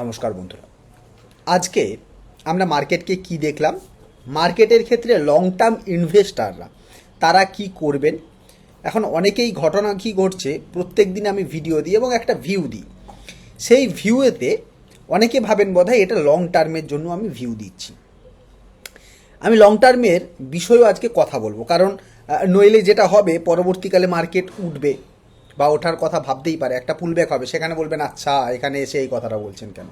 নমস্কার বন্ধুরা। আজকে আমরা মার্কেটকে কি দেখলাম? মার্কেটের ক্ষেত্রে লং টার্ম ইনভেস্টাররা তারা কি করবেন? এখন অনেকেই ঘটনা কি ঘটছে, প্রত্যেক দিন আমি ভিডিও দিই এবং একটা ভিউ দিই। সেই ভিউয়েতে অনেকে ভাবেন বোধহয় এটা লং টার্মের জন্য আমি ভিউ দিচ্ছি। আমি লং টার্মের বিষয়েও আজকে কথা বলব। কারণ নইলে যেটা হবে, পরবর্তীকালে মার্কেট উঠবে। বা ওঠার কথা ভাবতেই পারে, একটা পুলব্যাক হবে, সেখানে বলবেন আচ্ছা এখানে এসে এই কথাটা বলছেন কেন?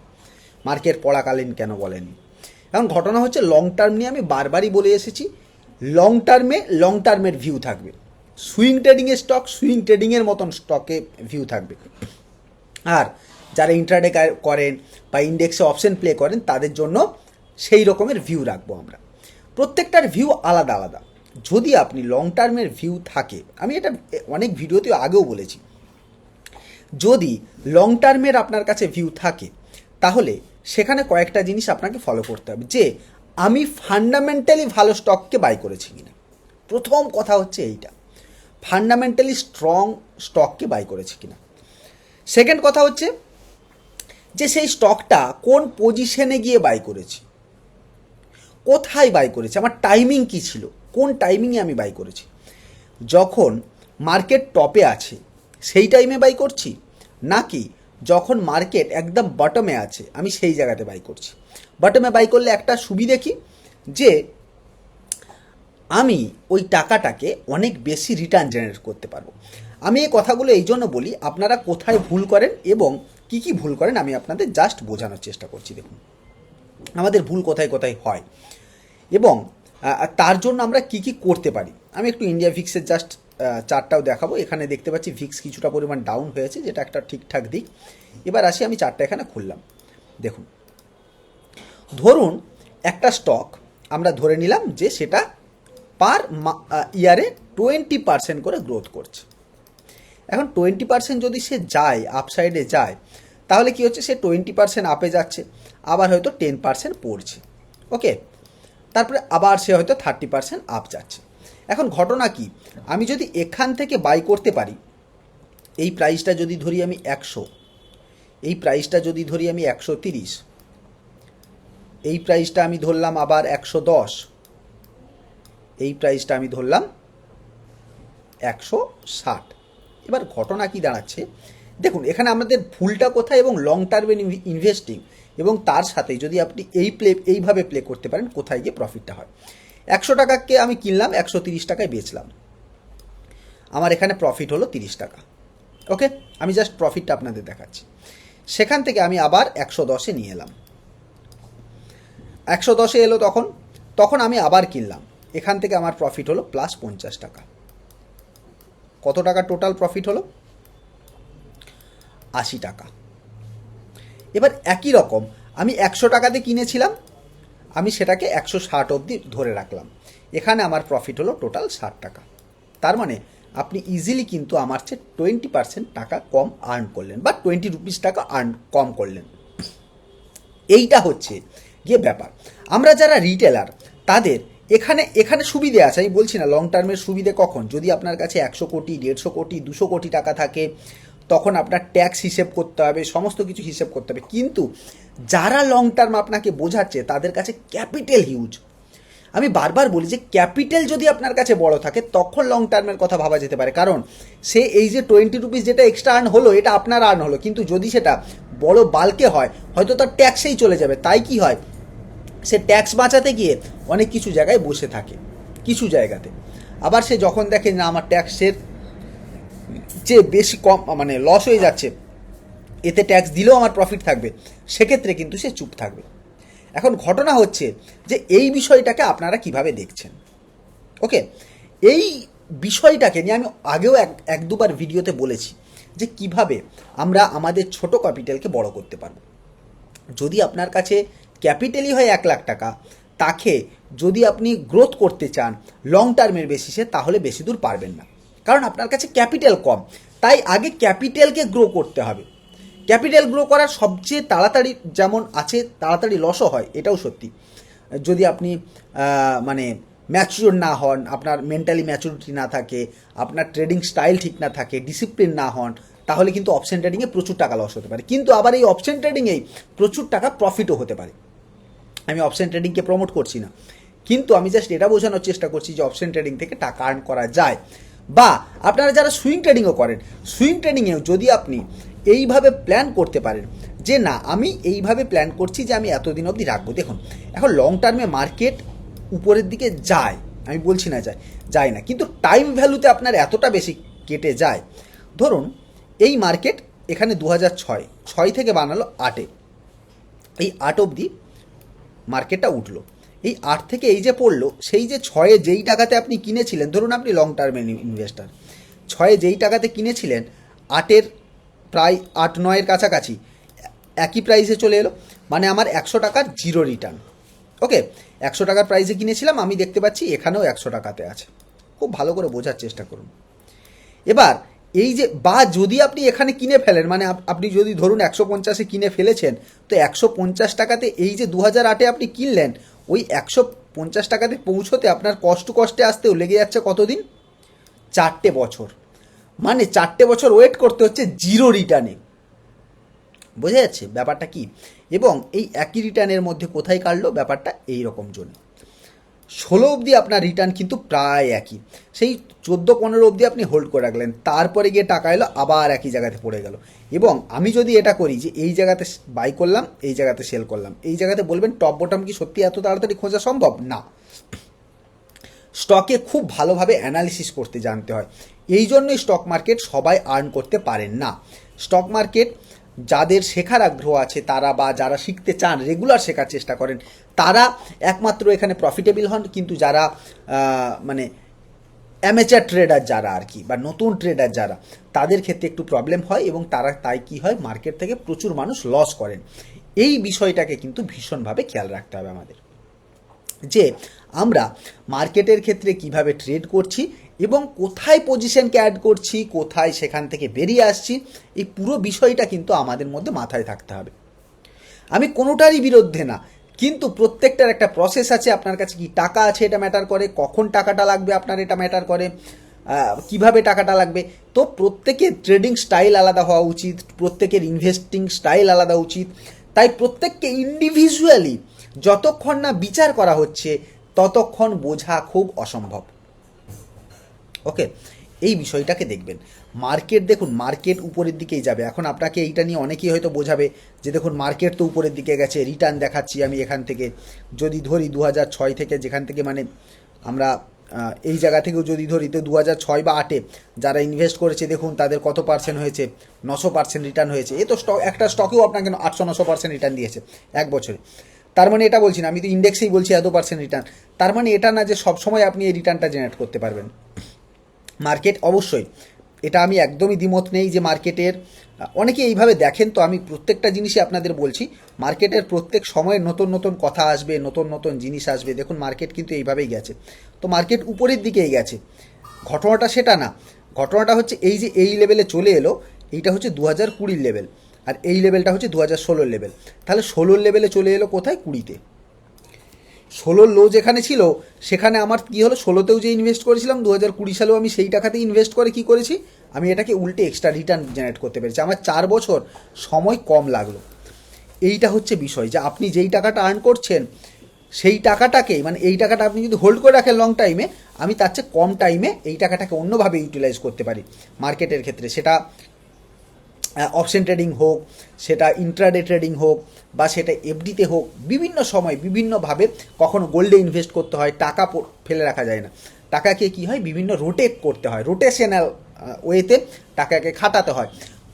মার্কেট পড়াকালীন কেন বলেনি এখন ঘটনা হচ্ছে লং টার্ম নিয়ে আমি বারবারই বলে এসেছি লং টার্মে লং টার্মের ভিউ থাকবে। সুইং ট্রেডিংয়ের স্টক সুইং ট্রেডিংয়ের মতন স্টকে ভিউ থাকবে। আর যারা ইন্টারডে করেন বা ইন্ডেক্সে অপশন প্লে করেন, তাদের জন্য সেই রকমের ভিউ রাখব আমরা। প্রত্যেকটার ভিউ আলাদা আলাদা। যদি আপনি লং টার্মের ভিউ থাকে, আমি এটা অনেক ভিডিওতে আগেও বলেছি, যদি লং টার্মের আপনার কাছে ভিউ থাকে, তাহলে সেখানে কয়েকটা জিনিস আপনাকে ফলো করতে হবে, যে আমি ফান্ডামেন্টালি ভালো স্টককে বাই করেছি কিনা। প্রথম কথা হচ্ছে এইটা ফান্ডামেন্টালি স্ট্রং স্টককে বাই করেছি কিনা। সেকেন্ড কথা হচ্ছে যে সেই স্টকটা কোন পজিশনে গিয়ে বাই করেছি, কোথায় বাই করেছি, আমার টাইমিং কি ছিল কোন টাইমিংয়ে আমি বাই করেছি? যখন মার্কেট টপে আছে, সেই টাইমে বাই করছি? নাকি যখন মার্কেট একদম বটমে আছে, আমি সেই জায়গাতে বাই করছি? বটমে বাই করলে একটা সুবিধে কি? যে, আমি ওই টাকাটাকে অনেক বেশি রিটার্ন জেনারেট করতে পারব। আমি এই কথাগুলো এই জন্য বলি, আপনারা কোথায় ভুল করেন এবং কি কি ভুল করেন, আমি আপনাদের জাস্ট বোঝানোর চেষ্টা করছি, দেখুন। আমাদের ভুল কোথায় কোথায় হয়। এবং তার জন্য আমরা কি কি করতে পারি? আমি একটু ইন্ডিয়া ভিক্সের জাস্ট চারটাও দেখাবো। এখানে দেখতে পাচ্ছি ভিক্স কিছুটা পরিমাণ ডাউন হয়েছে, যেটা একটা ঠিকঠাক দিক। এবার আসি আমি চারটা এখানে খুললাম। দেখুন। ধরুন একটা স্টক আমরা ধরে নিলাম যে সেটা পার ইয়ারে টোয়েন্টি পার্সেন্ট করে গ্রোথ করছে। এখন টোয়েন্টি পার্সেন্ট যদি সে যায় আপসাইডে যায়, তাহলে কি হচ্ছে? সে টোয়েন্টি পার্সেন্ট আপে যাচ্ছে, আবার হয়তো টেন পার্সেন্ট পড়ছে। ওকে তারপরে আবার সে হয়তো থার্টি পার্সেন্ট আপ যাচ্ছে। এখন ঘটনা কি? আমি যদি এখান থেকে বাই করতে পারি, এই প্রাইসটা যদি ধরি আমি একশো, এই প্রাইসটা যদি ধরি আমি একশো তিরিশ, এই প্রাইসটা আমি ধরলাম আবার একশো দশ, এই প্রাইসটা আমি ধরলাম একশো ষাট। এবার ঘটনা কি দাঁড়াচ্ছে? দেখুন, এখানে আমাদের ভুলটা কোথায় এবং লং টার্মে ইনভেস্টিং এবং তার সাথে যদি আপনি এই প্লে এইভাবে প্লে করতে পারেন, কোথায় গিয়ে প্রফিটটা হয়। একশো টাকাকে আমি কিনলাম, একশো তিরিশ টাকায় বেচলাম। আমার এখানে প্রফিট হলো তিরিশ টাকা। ওকে আমি জাস্ট প্রফিটটা আপনাদের দেখাচ্ছি। সেখান থেকে আমি আবার একশো দশে নিয়ে এলাম। একশো দশে এলো তখন। তখন আমি আবার কিনলাম। এখান থেকে আমার প্রফিট হলো প্লাস পঞ্চাশ টাকা। কত টাকা টোটাল প্রফিট হলো? আশি টাকা। এবার একই রকম, আমি একশো টাকাতে কিনেছিলাম, আমি সেটাকে একশো ষাট অবধি ধরে রাখলাম। এখানে আমার প্রফিট হলো টোটাল ষাট টাকা। তার মানে আপনি ইজিলি কিন্তু আমার চেয়ে টোয়েন্টি পার্সেন্ট টাকা কম আর্ন করলেন বা টোয়েন্টি রুপিস টাকা আর্ন কম করলেন। এইটা হচ্ছে গিয়ে ব্যাপার। আমরা যারা রিটেলার তাদের এখানে এখানে সুবিধে আছে, আমি বলছি না লং টার্মের সুবিধে কখন? যদি আপনার কাছে একশো কোটি, দেড়শো কোটি, দুশো কোটি টাকা থাকে তখন আপনার ট্যাক্স হিসেব করতে হবে, সমস্ত কিছু হিসেব করতে হবে। কিন্তু যারা লং টার্ম আপনাকে বোঝাচ্ছে, তাদের কাছে ক্যাপিটাল হিউজ আমি বারবার বলি যে ক্যাপিটাল যদি আপনার কাছে বড় থাকে, তখন লং টার্মের কথা ভাবা যেতে পারে। কারণ সে এই যে টোয়েন্টি রুপিস যেটা এক্সট্রা আর্ন হলো, এটা আপনার আর্ন হলো। কিন্তু যদি সেটা বড় বালকে হয়, হয়তো তার ট্যাক্সেই চলে যাবে। তাই কি হয়? সে ট্যাক্স বাঁচাতে গিয়ে অনেক কিছু জায়গায় বসে থাকে। কিছু জায়গাতে। আবার সে যখন দেখে না, আমার ট্যাক্সের যে বেশি কম মানে লস হয়ে যাচ্ছে, এতে ট্যাক্স দিলেও আমার প্রফিট থাকবে, সেক্ষেত্রে কিন্তু সে চুপ থাকবে। এখন ঘটনা হচ্ছে যে এই বিষয়টাকে আপনারা কীভাবে দেখছেন? ওকে? এই বিষয়টাকে নিয়ে আমি আগেও এক এক দুবার ভিডিওতে বলেছি যে কীভাবে আমরা আমাদের ছোট ক্যাপিটালকে বড় করতে পারব। যদি আপনার কাছে ক্যাপিটালই হয় এক লাখ টাকা, তাকে যদি আপনি গ্রোথ করতে চান লং টার্মের বেসিসে তাহলে বেশি দূর পারবেন না। কারণ আপনার কাছে ক্যাপিটাল কম। তাই আগে ক্যাপিটালকে গ্রো করতে হবে। ক্যাপিটাল গ্রো করার সবচেয়ে তাড়াতাড়ি যেমন আছে, তাড়াতাড়ি লসও হয়, এটাও সত্যি। যদি আপনি মানে ম্যাচিওর না হন, আপনার মেন্টালি ম্যাচুরিটি না থাকে, আপনার ট্রেডিং স্টাইল ঠিক না থাকে ডিসিপ্লিন না হন, তাহলে কিন্তু অপশন ট্রেডিংয়ে প্রচুর টাকা লস হতে পারে। কিন্তু আবার এই অপশন ট্রেডিংয়েই প্রচুর টাকা প্রফিটও হতে পারে। আমি অপশন ট্রেডিংকে প্রমোট করছি না। কিন্তু আমি জাস্ট এটা বোঝানোর চেষ্টা করছি যে অপশন ট্রেডিং থেকে টাকা আর্ন করা যায়। বা আপনারা যারা সুইং ট্রেডিংও করেন সুইং ট্রেডিংয়েও যদি আপনি এইভাবে প্ল্যান করতে পারেন যে না, আমি এইভাবে প্ল্যান করছি যে আমি এতদিন অবধি রাখব। দেখুন, এখন লং টার্মে মার্কেট উপরের দিকে যায়, আমি বলছি না যায় যায় না। কিন্তু টাইম ভ্যালুতে আপনার এতটা বেশি কেটে যায়। ধরুন, এই মার্কেট এখানে দু হাজার ছয় ছয় থেকে বানালো আটে। এই আট অবধি মার্কেটটা উঠল। এই আট থেকে এই যে পড়ল, সেই যে ছয়ে যেই টাকাতে আপনি কিনেছিলেন, ধরুন আপনি লং টার্মে ইনভেস্টার ছয়ে যেই টাকাতে কিনেছিলেন, আটের প্রায় আট, নয়ের কাছাকাছি, একই প্রাইসে চলে এলো মানে আমার একশো টাকার জিরো রিটার্ন ওকে একশো টাকার প্রাইসে কিনেছিলাম, আমি দেখতে পাচ্ছি এখানেও একশো টাকাতে আছে। খুব ভালো করে বোঝার চেষ্টা করুন। এবার, এই যে, বা যদি আপনি এখানে কিনে ফেলেন মানে আপ- আপনি যদি ধরুন একশো পঞ্চাশে কিনে ফেলেছেন, তো একশো পঞ্চাশ টাকাতে এই যে দু হাজার আটে আপনি কিনলেন ওই একশো পঞ্চাশ টাকাতে পৌঁছতে আপনার কষ্ট কষ্টে আসতেও লেগে যাচ্ছে কতদিন? চারটে বছর। মানে চারটে বছর ওয়েট করতে হচ্ছে জিরো রিটার্নে বোঝা যাচ্ছে ব্যাপারটা কি? এবং এই একই রিটার্নের মধ্যে কোথায় কাটলো? ব্যাপারটা এই রকম জন্য। ষোলো অবধি আপনার রিটার্ন কিন্তু প্রায় একই। সেই চোদ্দ, পনেরো অবধি আপনি হোল্ড করে রাখলেন, তারপরে গিয়ে টাকা এলো, আবার একই জায়গাতে পড়ে গেল। এবং আমি যদি এটা করি যে এই জায়গাতে বাই করলাম, এই জায়গাতে সেল করলাম, এই জায়গাতে বলবেন টপ বটম কি সত্যি এত তাড়াতাড়ি খোঁজা সম্ভব? না। স্টকে খুব ভালোভাবে অ্যানালিসিস করতে জানতে হয়। এই জন্যই স্টক মার্কেট সবাই আর্ন করতে পারেন না। স্টক মার্কেট যাদের শেখার আগ্রহ আছে তারা বা যারা শিখতে চান রেগুলার শেখার চেষ্টা করেন, তারা একমাত্র এখানে প্রফিটেবল হন, কিন্তু যারা মানে অ্যামেচার ট্রেডার যারা আর কি, বা নতুন ট্রেডার যারা, তাদের ক্ষেত্রে একটু প্রবলেম হয় এবং তারা, তাই কি হয় মার্কেট থেকে প্রচুর মানুষ লস করেন। এই বিষয়টাকে কিন্তু ভীষণভাবে খেয়াল রাখতে হবে আমাদের। যে আমরা মার্কেটের ক্ষেত্রে কীভাবে ট্রেড করছি এবং কোথায় পজিশনকে অ্যাড করছি, কোথায় সেখান থেকে বেরিয়ে আসছি, এই পুরো বিষয়টা কিন্তু আমাদের মধ্যে মাথায় থাকতে হবে। আমি কোনোটারই বিরুদ্ধে না, কিন্তু প্রত্যেকটার একটা প্রসেস আছে, আপনার কাছে কি টাকা আছে এটা ম্যাটার করে, কখন টাকাটা লাগবে আপনার এটা ম্যাটার করে কীভাবে টাকাটা লাগবে। তো প্রত্যেকের ট্রেডিং স্টাইল আলাদা হওয়া উচিত, প্রত্যেকের ইনভেস্টিং স্টাইল আলাদা উচিত। তাই প্রত্যেককে ইন্ডিভিজুয়ালি যতক্ষণ না বিচার করা হচ্ছে, ততক্ষণ বোঝা খুব অসম্ভব। ওকে, এই বিষয়টাকে দেখবেন। মার্কেট দেখুন, মার্কেট উপরের দিকেই যাবে। এখন আপনাকে এইটা নিয়ে অনেকেই হয়তো বোঝাবে যে দেখুন, মার্কেট তো উপরের দিকে গেছে রিটার্ন দেখাচ্ছি আমি এখান থেকে। যদি ধরি দু ছয় থেকে যেখান থেকে মানে আমরা এই জায়গা থেকেও যদি ধরি, তো দু ছয় বা আটে যারা ইনভেস্ট করেছে, দেখুন তাদের কত পার্সেন্ট হয়েছে? নশো পার্সেন্ট রিটার্ন হয়েছে। এ তো স্টক একটা স্টকেও আপনাকে আটশো নশো পার্সেন্ট রিটার্ন দিয়েছে এক বছরে। তার মানে এটা বলছি না, আমি তো ইন্ডেক্সেই বলছি এত পার্সেন্ট রিটার্ন তার মানে এটা না যে সবসময় আপনি এই রিটার্নটা জেনারেট করতে পারবেন। মার্কেট অবশ্যই, এটা আমি একদমই দ্বিমত নেই যে মার্কেটের অনেকে এইভাবে দেখেন তো আমি প্রত্যেকটা জিনিসই আপনাদের বলছি মার্কেটের প্রত্যেক সময়ে নতুন নতুন কথা আসবে, নতুন নতুন জিনিস আসবে। দেখুন মার্কেট কিন্তু এইভাবেই গেছে। তো মার্কেট উপরের দিকেই গেছে। ঘটনাটা সেটা না, ঘটনাটা হচ্ছে এই যে এই লেভেলে চলে এলো, এইটা হচ্ছে দু হাজার কুড়ির লেভেল আর এই লেভেলটা হচ্ছে দু হাজার ষোলোর লেভেল তাহলে ষোলোর লেভেলে চলে এলো কোথায়? কুড়িতে। ষোলোর লো যেখানে ছিল, সেখানে আমার কি হলো? ষোলোতেও যে ইনভেস্ট করেছিলাম দু হাজার কুড়ি সালেও আমি সেই টাকাতে ইনভেস্ট করে কি করেছি? আমি এটাকে উল্টে এক্সট্রা রিটার্ন জেনারেট করতে পেরেছি। আমার চার বছর সময় কম লাগল। এইটা হচ্ছে বিষয় যে আপনি যেই টাকাটা আর্ন করছেন, সেই টাকাটাকে মানে এই টাকাটা আপনি যদি হোল্ড করে রাখেন লং টাইমে আমি তার চেয়ে কম টাইমে এই টাকাটাকে অন্যভাবে ইউটিলাইজ করতে পারি। মার্কেটের ক্ষেত্রে সেটা অপশন ট্রেডিং হোক, সেটা ইন্ট্রাডে ট্রেডিং হোক বা সেটা এফডিতে হোক, বিভিন্ন সময় বিভিন্নভাবে কখনো গোল্ডে ইনভেস্ট করতে হয়, টাকা ফেলে রাখা যায় না। টাকাকে কি হয়? বিভিন্ন রোটেট করতে হয়। রোটেশনাল ওয়েতে টাকাকে খাটাতে হয়।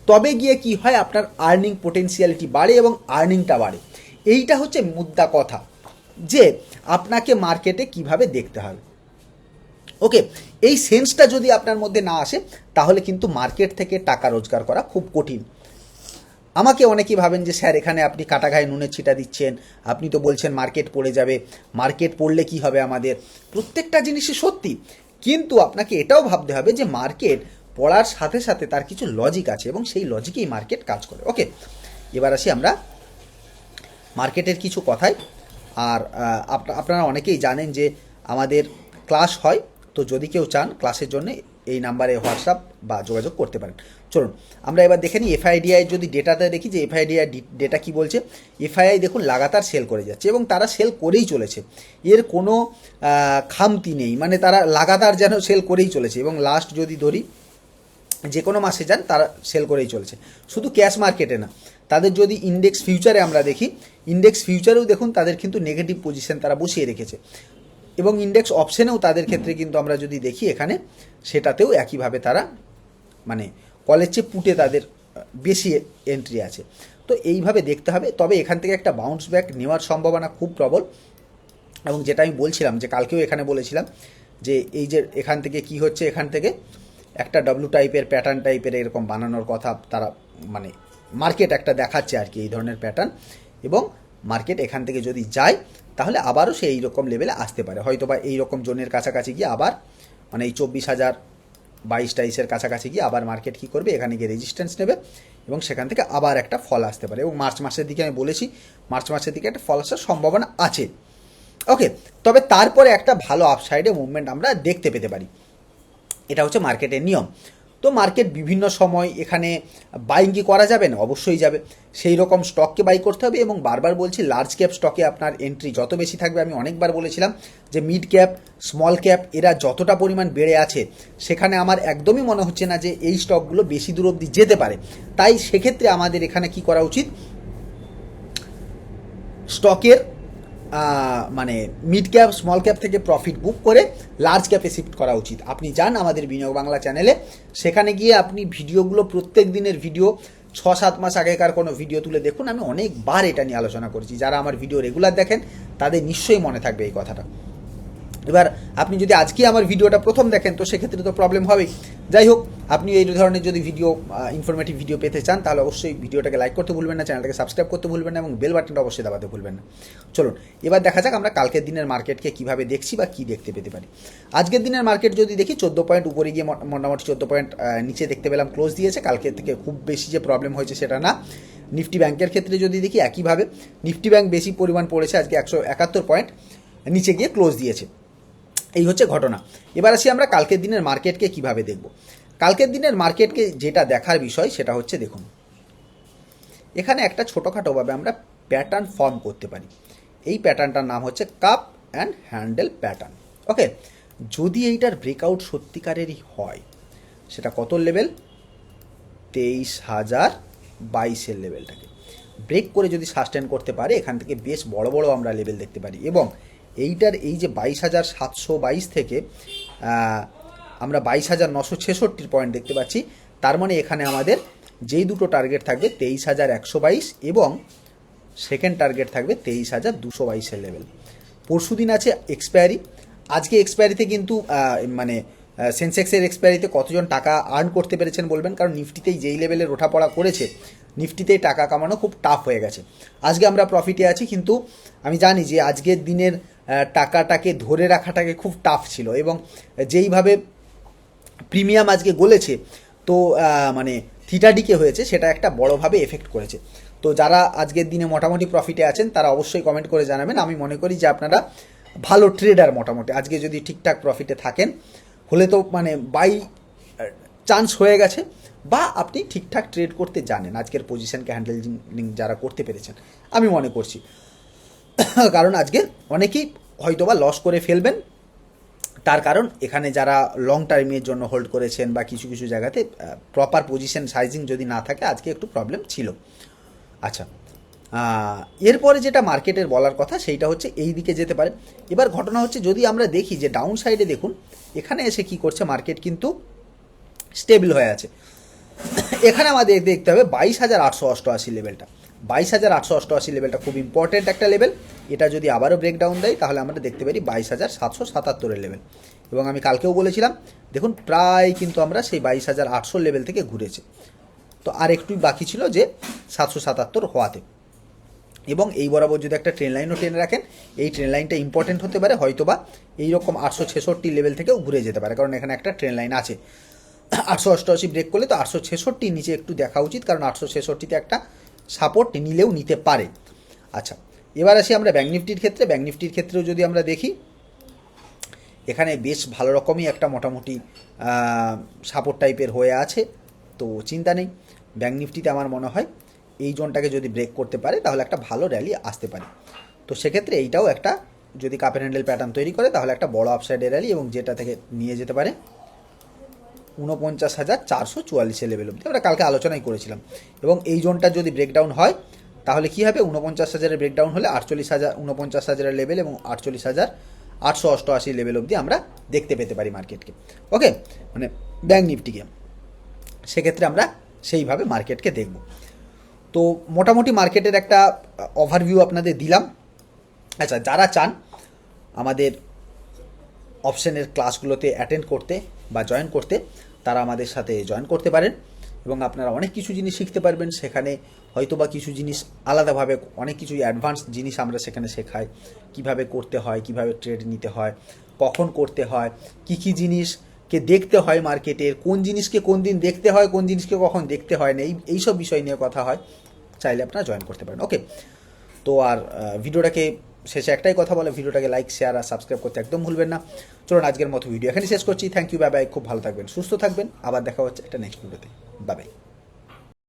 তবে গিয়ে কি হয়? আপনার আর্নিং পোটেন্সিয়ালিটি বাড়ে এবং আর্নিংটা বাড়ে। এইটা হচ্ছে মুদ্রা কথা। যে আপনাকে মার্কেটে কীভাবে দেখতে হবে। ওকে এই সেন্সটা যদি আপনার মধ্যে না আসে, তাহলে কিন্তু মার্কেট থেকে টাকা রোজগার করা খুব কঠিন। আমাকে অনেকেই ভাবেন যে, স্যার, এখানে আপনি কাটা ঘায়ে নুনের ছিটা দিচ্ছেন, আপনি তো বলছেন মার্কেট পড়ে যাবে মার্কেট পড়লে কি হবে আমাদের? প্রত্যেকটা জিনিসই সত্যি, কিন্তু আপনাকে এটাও ভাবতে হবে যে মার্কেট পড়ার সাথে সাথে তার কিছু লজিক আছে এবং সেই লজিকেই মার্কেট কাজ করে। ওকে এবার আসি আমরা মার্কেটের কিছু কথায়। আর আপনারা অনেকেই জানেন যে, আমাদের ক্লাস হয় তো যদি কেউ চান ক্লাসের জন্য এই নাম্বারে হোয়াটসঅ্যাপ বা যোগাযোগ করতে পারেন। চলুন, আমরা এবার দেখে নিই এফআইডিআই যদি ডেটাতে দেখি যে এফআইডিআই ডেটা কি বলছে? এফআইআই দেখুন লাগাতার সেল করে যাচ্ছে এবং তারা সেল করেই চলেছে। এর কোনো খামতি নেই। মানে তারা লাগাতার যেন সেল করেই চলেছে এবং লাস্ট যদি ধরি, যে কোনো মাসে যান তারা সেল করেই চলেছে। শুধু ক্যাশ মার্কেটে না, তাদের যদি ইন্ডেক্স ফিউচারে আমরা দেখি ইন্ডেক্স ফিউচারেও দেখুন তাদের কিন্তু নেগেটিভ পজিশন তারা বসিয়ে রেখেছে। এবং ইন্ডেক্স অপশনেও তাদের ক্ষেত্রে কিন্তু আমরা যদি দেখি এখানে, সেটাতেও একইভাবে তারা মানে কলের চেয়ে পুটে তাদের বেশি এন্ট্রি আছে। তো এইভাবে দেখতে হবে, তবে এখান থেকে একটা বাউন্স ব্যাক নেওয়ার সম্ভাবনা খুব প্রবল। এবং যেটা আমি বলছিলাম, যে কালকেও এখানে বলেছিলাম, যে এই যে এখান থেকে কি হচ্ছে, এখান থেকে একটা ডাব্লু টাইপের প্যাটার্ন টাইপের এরকম বানানোর কথা তারা মানে মার্কেট একটা দেখাচ্ছে আর কি, এই ধরনের প্যাটার্ন এবং মার্কেট এখান থেকে যদি যায় তাহলে আবারও সে এই রকম লেভেলে আসতে পারে। হয়তো বা এই রকম জোনের কাছাকাছি গিয়ে আবার মানে এই চব্বিশ হাজার বাইশ টাইসের কাছাকাছি গিয়ে আবার মার্কেট কী করবে? এখানে গিয়ে রেজিস্ট্যান্স নেবে এবং সেখান থেকে আবার একটা ফল আসতে পারে। এবং মার্চ মাসের দিকে আমি বলেছি, মার্চ মাসের দিকে একটা ফল আসার সম্ভাবনা আছে। ওকে তবে তারপরে একটা ভালো আপসাইডে মুভমেন্ট আমরা দেখতে পেতে পারি। এটা হচ্ছে মার্কেটের নিয়ম। তো মার্কেট বিভিন্ন সময় এখানে বাইং কি করা যাবে না, অবশ্যই যাবে। সেই রকম স্টককে বাই করতে হবে এবং বারবার বলছি লার্জ ক্যাপ স্টকে আপনার এন্ট্রি যত বেশি থাকবে, আমি অনেকবার বলেছিলাম যে মিড ক্যাপ স্মল ক্যাপ এরা যতটা পরিমাণ বেড়ে আছে, সেখানে আমার একদমই মনে হচ্ছে না যে এই স্টকগুলো বেশি দূর অবধি যেতে পারে। তাই সেক্ষেত্রে আমাদের এখানে কি করা উচিত? স্টকের মানে মিড ক্যাপ স্মল ক্যাপ থেকে প্রফিট বুক করে লার্জ ক্যাপে শিফট করা উচিত। আপনি যান আমাদের বিনিয়োগ বাংলা চ্যানেলে সেখানে গিয়ে আপনি ভিডিওগুলো প্রত্যেক দিনের ভিডিও ছ সাত মাস আগেকার কোনো ভিডিও তুলে দেখুন। আমি অনেকবার এটা নিয়ে আলোচনা করেছি। যারা আমার ভিডিও রেগুলার দেখেন, তাদের নিশ্চয়ই মনে থাকবে এই কথাটা। এবার আপনি যদি আজকে আমার ভিডিওটা প্রথম দেখেন, তো সেক্ষেত্রে তো প্রবলেম হবেই। যাই হোক, আপনি এই ধরনের যদি ভিডিও ইনফরমেটিভ ভিডিও পেতে চান, তাহলে অবশ্যই ভিডিওটাকে লাইক করতে ভুলবেন না চ্যানেলটাকে সাবস্ক্রাইব করতে ভুলবেন না, এবং বেল বাটনটা অবশ্যই দাবাতে ভুলবেন না। চলুন, এবার দেখা যাক আমরা কালকের দিনের মার্কেটকে কীভাবে দেখছি বা কি দেখতে পেতে পারি। আজকের দিনের মার্কেট যদি দেখি, চোদ্দ পয়েন্ট উপরে গিয়ে মোটামুটি চোদ্দ পয়েন্ট নিচে দেখতে পেলাম ক্লোজ দিয়েছে। কালকের থেকে খুব বেশি যে প্রবলেম হয়েছে সেটা না। নিফটি ব্যাংকের ক্ষেত্রে যদি দেখি, একইভাবে নিফটি ব্যাংক বেশি পরিমাণ পড়েছে, আজকে একশো একাত্তর পয়েন্ট নিচে গিয়ে ক্লোজ দিয়েছে। এই হচ্ছে ঘটনা। এবার আসি আমরা কালকের দিনের মার্কেটকে কীভাবে দেখব। কালকের দিনের মার্কেটকে যেটা দেখার বিষয় সেটা হচ্ছে দেখুন, এখানে একটা ছোটোখাটোভাবে আমরা প্যাটার্ন ফর্ম করতে পারি। এই প্যাটার্নটার নাম হচ্ছে cup and handle pattern okay যদি এইটার ব্রেকআউট সত্যিকারেরই হয়, সেটা কত লেভেল তেইশ হাজার বাইশের লেভেলটাকে ব্রেক করে যদি সাস্টেন করতে পারে, এখান থেকে বেশ বড় বড় আমরা লেভেল দেখতে পারি এবং এইটার এই যে বাইশ হাজার সাতশো বাইশ থেকে আমরা বাইশ হাজার নশো ছেষট্টির পয়েন্ট দেখতে পাচ্ছি। তার মানে এখানে আমাদের যেই দুটো টার্গেট থাকবে তেইশ হাজার একশো বাইশ এবং সেকেন্ড টার্গেট থাকবে তেইশ হাজার দুশো বাইশের লেভেল পরশু দিন আছে এক্সপায়ারি আজকে এক্সপায়ারিতে কিন্তু মানে সেন্সেক্সের এক্সপায়ারিতে কতজন টাকা আর্ন করতে পেরেছেন বলবেন? কারণ নিফটিতেই যেই লেভেলের ওঠাপড়া করেছে, নিফটিতেই টাকা কামানো খুব টাফ হয়ে গেছে। আজকে আমরা প্রফিটে আছি, কিন্তু আমি জানি যে আজকের দিনের টাকাটাকে ধরে রাখাটাকে খুব টাফ ছিল এবং যেইভাবে প্রিমিয়াম আজকে গলেছে, তো মানে থিটাডিকে হয়েছে, সেটা একটা বড়োভাবে এফেক্ট করেছে। তো যারা আজকের দিনে মোটামুটি প্রফিটে আছেন, তারা অবশ্যই কমেন্ট করে জানাবেন। আমি মনে করি যে আপনারা ভালো ট্রেডার মোটামুটি, আজকে যদি ঠিকঠাক প্রফিটে থাকেন হলে তো মানে বাই চান্স হয়ে গেছে বা আপনি ঠিকঠাক ট্রেড করতে জানেন। আজকের পজিশনকে হ্যান্ডেলিং যারা করতে পেরেছেন, আমি মনে করছি। কারণ আজকে অনেকেই হয়তোবা লস করে ফেলবেন। তার কারণ এখানে যারা লং টাইমের জন্য হোল্ড করেছেন বা কিছু কিছু জায়গাতে প্রপার পজিশন সাইজিং যদি না থাকে, আজকে একটু প্রবলেম ছিল। আচ্ছা এরপরে যেটা মার্কেটের বলার কথা, সেইটা হচ্ছে এই দিকে যেতে পারে। এবার ঘটনা হচ্ছে, যদি আমরা দেখি যে ডাউন সাইডে দেখুন, এখানে এসে কি করছে মার্কেট কিন্তু স্টেবল হয়ে আছে। এখানে আমাদের দেখতে হবে, বাইশ হাজার আটশো অষ্টআশি লেভেলটা বাইশ হাজার আটশো অষ্টআশি লেভেলটা খুব ইম্পর্টেন্ট একটা লেভেল এটা যদি আবারও ব্রেকডাউন দেয়, তাহলে আমরা দেখতে পারি বাইশ হাজার সাতশো সাতাত্তরের লেভেল এবং আমি কালকেও বলেছিলাম, দেখুন, প্রায় কিন্তু আমরা সেই বাইশ হাজার আটশো লেভেল থেকে ঘুরেছি। তো আর একটুই বাকি ছিল যে সাতশো সাতাত্তর হওয়াতে। এবং এই বরাবর যদি একটা ট্রেন লাইনও টেনে রাখেন, এই ট্রেন লাইনটা ইম্পর্টেন্ট হতে পারে, হয়তোবা এইরকম আটশো ছেষট্টি লেভেল থেকেও ঘুরে যেতে পারে, কারণ এখানে একটা ট্রেন লাইন আছে। আটশো অষ্টআশি ব্রেক করলে তো আটশো ছেষট্টি নিচে একটু দেখা উচিত, কারণ আটশো ছেষট্টিতে একটা সাপোর্ট নিলেও নিতে পারে। আচ্ছা এবার আসি আমরা ব্যাঙ্ক নিফটির ক্ষেত্রে। ব্যাঙ্ক নিফটির ক্ষেত্রেও যদি আমরা দেখি, এখানে বেশ ভালো রকমই একটা মোটামুটি সাপোর্ট টাইপের হয়ে আছে, তো চিন্তা নেই। ব্যাঙ্ক নিফটিতে আমার মনে হয় এই জোনটাকে যদি ব্রেক করতে পারে, তাহলে একটা ভালো র্যালি আসতে পারে। তো সেক্ষেত্রে এইটাও একটা, যদি কাপের হ্যান্ডেল প্যাটার্ন তৈরি করে, তাহলে একটা বড় আপসাইডের র্যালি এবং যেটা থেকে নিয়ে যেতে পারে উনপঞ্চাশ হাজার চারশো চুয়াল্লিশের লেভেল অবধি। আমরা কালকে আলোচনাই করেছিলাম। এবং এই জোনটা যদি ব্রেকডাউন হয়, তাহলে কী হবে? উনপঞ্চাশ হাজারের ব্রেকডাউন হলে আটচল্লিশ হাজার উনপঞ্চাশ হাজারের লেভেল এবং আটচল্লিশ হাজার আটশো অষ্টআশি লেভেল অবধি আমরা দেখতে পেতে পারি মার্কেটকে ওকে মানে ব্যাঙ্ক নিফটিকে সেক্ষেত্রে আমরা সেইভাবে মার্কেটকে দেখব। তো মোটামুটি মার্কেটের একটা ওভারভিউ আপনাদের দিলাম। আচ্ছা যারা চান আমাদের অপশনের ক্লাসগুলোতে অ্যাটেন্ড করতে বা জয়েন করতে, তারা আমাদের সাথে জয়েন করতে পারেন এবং আপনারা অনেক কিছু জিনিস শিখতে পারবেন। সেখানে হয়তো বা কিছু জিনিস আলাদাভাবে, অনেক কিছু অ্যাডভান্স জিনিস আমরা সেখানে শেখাই। কীভাবে করতে হয়, কীভাবে ট্রেড নিতে হয়, কখন করতে হয়, কি কি জিনিসকে দেখতে হয় মার্কেটের কোন জিনিসকে কোন দিন দেখতে হয়, কোন জিনিসকে কখন দেখতে হয় না, এই, এইসব বিষয় নিয়ে কথা হয়। চাইলে আপনারা জয়েন করতে পারেন। ওকে তো আর ভিডিওটাকে শেষে একটাই কথা বলে, ভিডিওটাকে লাইক শেয়ার আর সাবস্ক্রাইব করতে একদম ভুলবেন না। চলুন আজকের মতো ভিডিও এখানে শেষ করছি। থ্যাংক ইউ বাই বাই খুব ভালো থাকবেন, সুস্থ থাকবেন। আবার দেখা হচ্ছে একটা নেক্সট ভিডিওতে বাই বাই